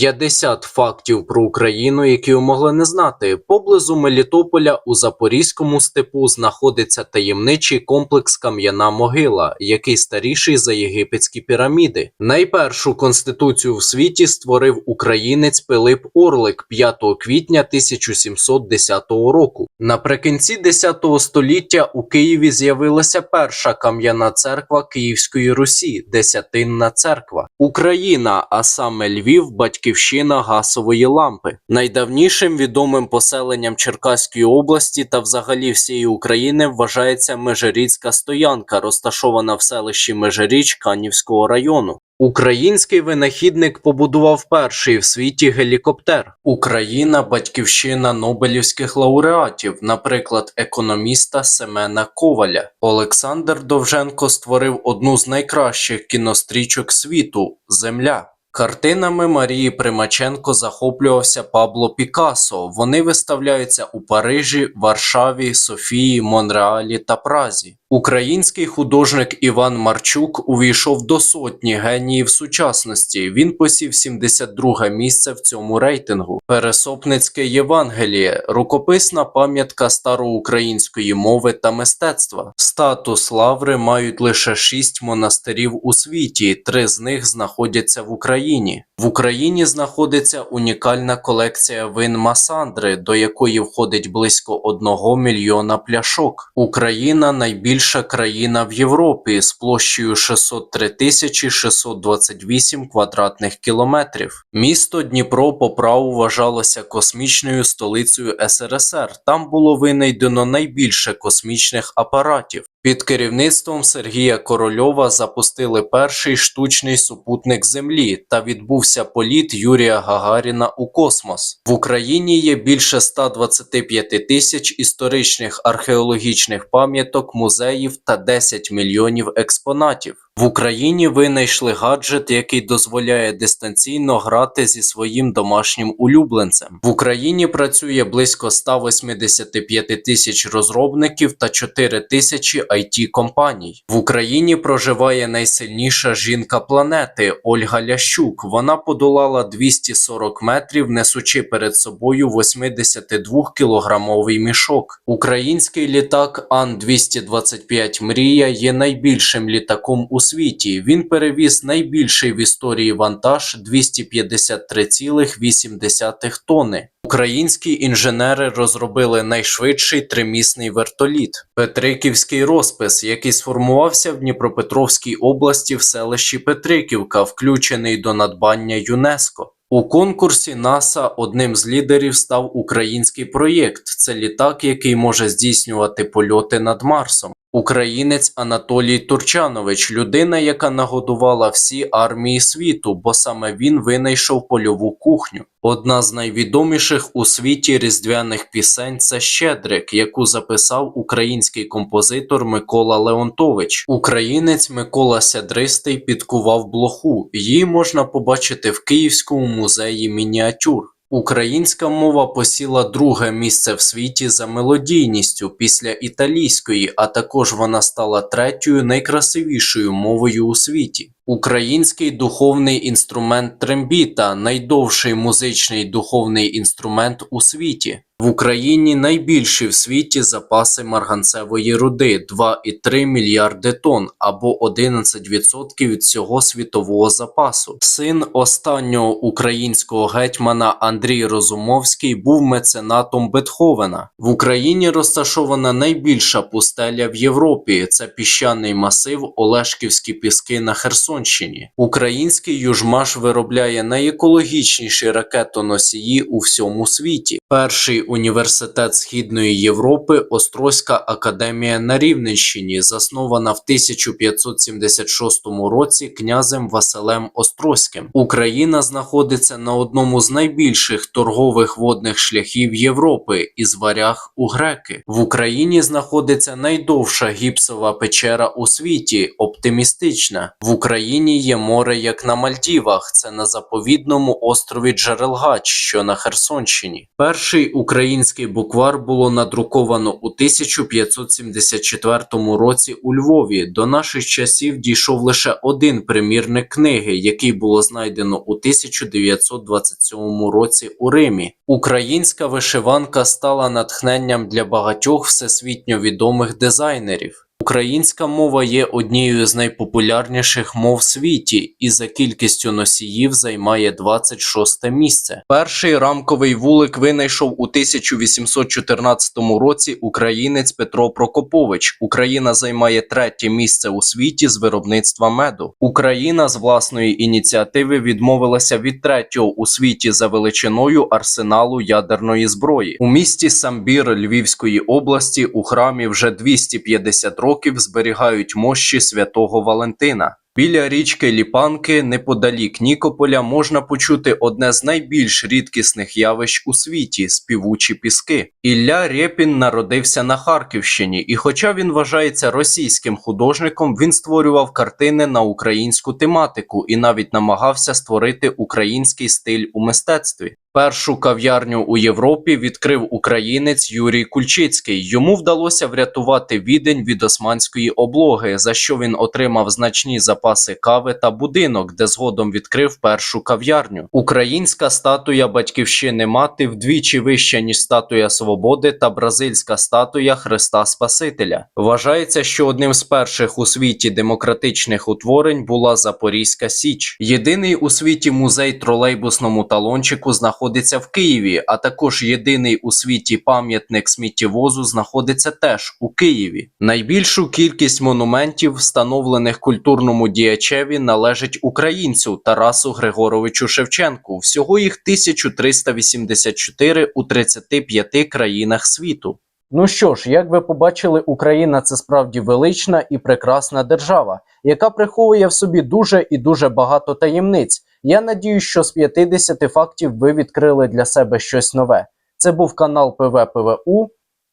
50 фактів про Україну, які ви могли не знати. Поблизу Мелітополя у Запорізькому степу знаходиться таємничий комплекс Кам'яна могила, який старіший за єгипетські піраміди. Найпершу конституцію в світі створив українець Пилип Орлик 5 квітня 1710 року. Наприкінці 10 століття у Києві з'явилася перша кам'яна церква Київської Русі, Десятинна церква. Україна, а саме Львів, батьківщина гасової лампи. Найдавнішим відомим поселенням Черкаської області та взагалі всієї України вважається Межиріцька стоянка, розташована в селищі Межиріч Канівського району. Український винахідник побудував перший в світі гелікоптер. Україна батьківщина Нобелівських лауреатів, наприклад, економіста Семена Коваля. Олександр Довженко створив одну з найкращих кінострічок світу Земля. Картинами Марії Примаченко захоплювався Пабло Пікассо. Вони виставляються у Парижі, Варшаві, Софії, Монреалі та Празі. Український художник Іван Марчук увійшов до сотні геніїв сучасності. Він посів 72 місце в цьому рейтингу. Пересопницьке Євангеліє рукописна пам'ятка староукраїнської мови та мистецтва. Статус лаври мають лише шість монастирів у світі. Три з них знаходяться в Україні. В Україні знаходиться унікальна колекція вин Масандри, до якої входить близько 1 мільйона пляшок. Україна найбільша країна в Європі з площею 603 тисячі 628 квадратних кілометрів. Місто Дніпро по праву вважалося космічною столицею СРСР. Там було винайдено найбільше космічних апаратів. Під керівництвом Сергія Корольова запустили перший штучний супутник Землі та відбувся політ Юрія Гагаріна у космос. В Україні є більше 125 тисяч історичних археологічних пам'яток, музеїв та 10 мільйонів експонатів. В Україні винайшли гаджет, який дозволяє дистанційно грати зі своїм домашнім улюбленцем. В Україні працює близько 185 тисяч розробників та 4 тисячі it компаній. В Україні проживає найсильніша жінка планети Ольга Лящук. Вона подолала 240 метрів, несучи перед собою 82 кілограмовий мішок. Український літак Ан-225 Мрія є найбільшим літаком у світі. Він перевіз найбільший в історії вантаж 253,8 тонни. Українські інженери розробили найшвидший тримісний вертоліт Петриківський розпис, який сформувався в Дніпропетровській області в селищі Петриківка, включений до надбання ЮНЕСКО. У конкурсі НАСА одним з лідерів став український проєкт. Це літак, який може здійснювати польоти над Марсом. Українець Анатолій Турчанович, людина, яка нагодувала всі армії світу, бо саме він винайшов польову кухню. Одна з найвідоміших у світі різдвяних пісень це Щедрик, яку записав український композитор Микола Леонтович. Українець Микола Сядристий підкував блоху. Її можна побачити в Київському музеї мініатюр. Українська мова посіла друге місце в світі за мелодійністю після італійської, а також вона стала третьою найкрасивішою мовою у світі. Український духовний інструмент трембіта найдовший музичний духовний інструмент у світі. В Україні найбільші в світі запаси марганцевої руди 2,3 мільярди тонн або 11% від всього світового запасу. Син останнього українського гетьмана Андрій Розумовський був меценатом Бетховена. В Україні розташована найбільша пустеля в Європі. Це піщаний масив Олешківські піски на Херсонщині. Український южмаш виробляє найекологічніші ракетоносії у всьому світі. Перший університет Східної Європи Острозька академія на Рівненщині, заснована в 1576 році князем Василем Острозьким. Україна знаходиться на одному з найбільших торгових водних шляхів Європи із варяг у греки. В Україні знаходиться найдовша гіпсова печера у світі, оптимістична. В Україні є море як на Мальдівах, це на заповідному острові Джерелгач, що на Херсонщині. Перший український Український буквар було надруковано у 1574 році у Львові. До наших часів дійшов лише один примірник книги, який було знайдено у 1927 році у Римі. Українська вишиванка стала натхненням для багатьох всесвітньо відомих дизайнерів. Українська мова є однією з найпопулярніших мов в світі і за кількістю носіїв займає 26 місце. Перший рамковий вулик винайшов у 1814 році українець Петро Прокопович. Україна займає третє місце у світі з виробництва меду. Україна з власної ініціативи відмовилася від третього у світі за величиною арсеналу ядерної зброї. У місті Самбір Львівської області у храмі вже 250 років зберігають мощі святого Валентина. Біля річки Ліпанки, неподалік Нікополя, можна почути одне з найбільш рідкісних явищ у світі співучі піски. Ілля Рєпін народився на Харківщині, і хоча він вважається російським художником, він створював картини на українську тематику і навіть намагався створити український стиль у мистецтві. Першу кав'ярню у Європі відкрив українець Юрій Кульчицький. Йому вдалося врятувати відень від османської облоги, за що він отримав значні запаси кави та будинок, де згодом відкрив першу кав'ярню. Українська статуя батьківщини мати вдвічі вища ніж статуя свободи та бразильська статуя Христа Спасителя. Вважається, що одним з перших у світі демократичних утворень була Запорізька Січ. Єдиний у світі музей тролейбусному талончику знаходиться в Києві, а також єдиний у світі пам'ятник сміттєвозу знаходиться теж у Києві. Найбільшу кількість монументів, встановлених культурному діячеві, належить українцю Тарасу Григоровичу Шевченку. Всього їх 1384 у 35 країнах світу. Ну що ж, як ви побачили, Україна це справді велична і прекрасна держава, яка приховує в собі дуже і дуже багато таємниць. Я надію, що з 50 фактів ви відкрили для себе щось нове. Це був канал ПВПВУ.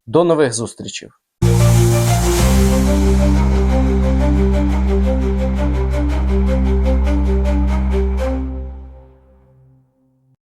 До нових зустрічей.